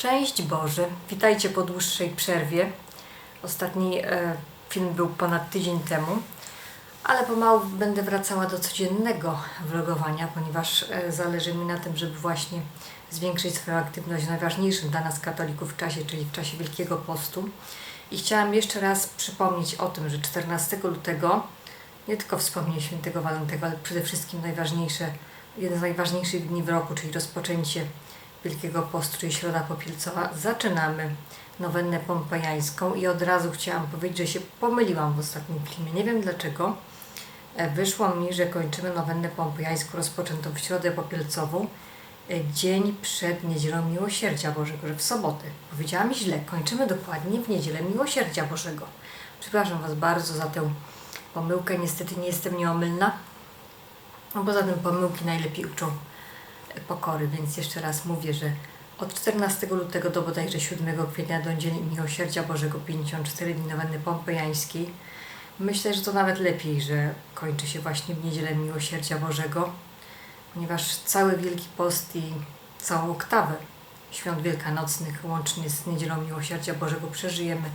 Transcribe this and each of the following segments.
Szczęść Boże! Witajcie po dłuższej przerwie. Ostatni e, film był ponad tydzień temu, ale pomału będę wracała do codziennego vlogowania, ponieważ e, zależy mi na tym, żeby właśnie zwiększyć swoją aktywność w najważniejszym dla nas katolików czasie, czyli w czasie Wielkiego Postu. I chciałam jeszcze raz przypomnieć o tym, że 14 lutego nie tylko wspomnienie świętego Walentego, ale przede wszystkim najważniejsze, jeden z najważniejszych dni w roku, czyli rozpoczęcie Wielkiego Postu, czyli Środa Popielcowa, zaczynamy nowennę pompejańską i od razu chciałam powiedzieć, że się pomyliłam w ostatnim filmie. Nie wiem dlaczego. E, Wyszło mi, że kończymy nowennę pompejańską rozpoczętą w Środę Popielcową, e, dzień przed Niedzielą Miłosierdzia Bożego, że w sobotę. Powiedziałam źle, kończymy dokładnie w Niedzielę Miłosierdzia Bożego. Przepraszam Was bardzo za tę pomyłkę, niestety nie jestem nieomylna. No poza tym pomyłki najlepiej uczą pokory, więc jeszcze raz mówię, że od 14 lutego do bodajże 7 kwietnia do Dzień Miłosierdzia Bożego 54 dni nowenny pompejańskiej. Myślę, że to nawet lepiej, że kończy się właśnie w Niedzielę Miłosierdzia Bożego, ponieważ cały Wielki Post i całą oktawę świąt wielkanocnych łącznie z Niedzielą Miłosierdzia Bożego przeżyjemy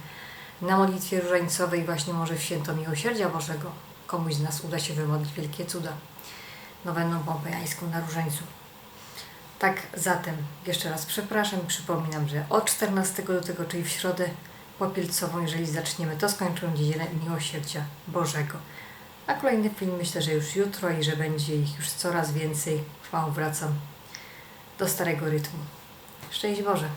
na modlitwie różańcowej właśnie może w święto Miłosierdzia Bożego komuś z nas uda się wymodlić wielkie cuda nowenną pompejańską na różańcu. Tak, zatem jeszcze raz przepraszam i przypominam, że od 14 lutego, czyli w środę popielcową, jeżeli zaczniemy, to skończymy niedzielę Miłosierdzia Bożego. A kolejny film myślę, że już jutro i że będzie ich już coraz więcej. Chwałą wracam do starego rytmu. Szczęść Boże!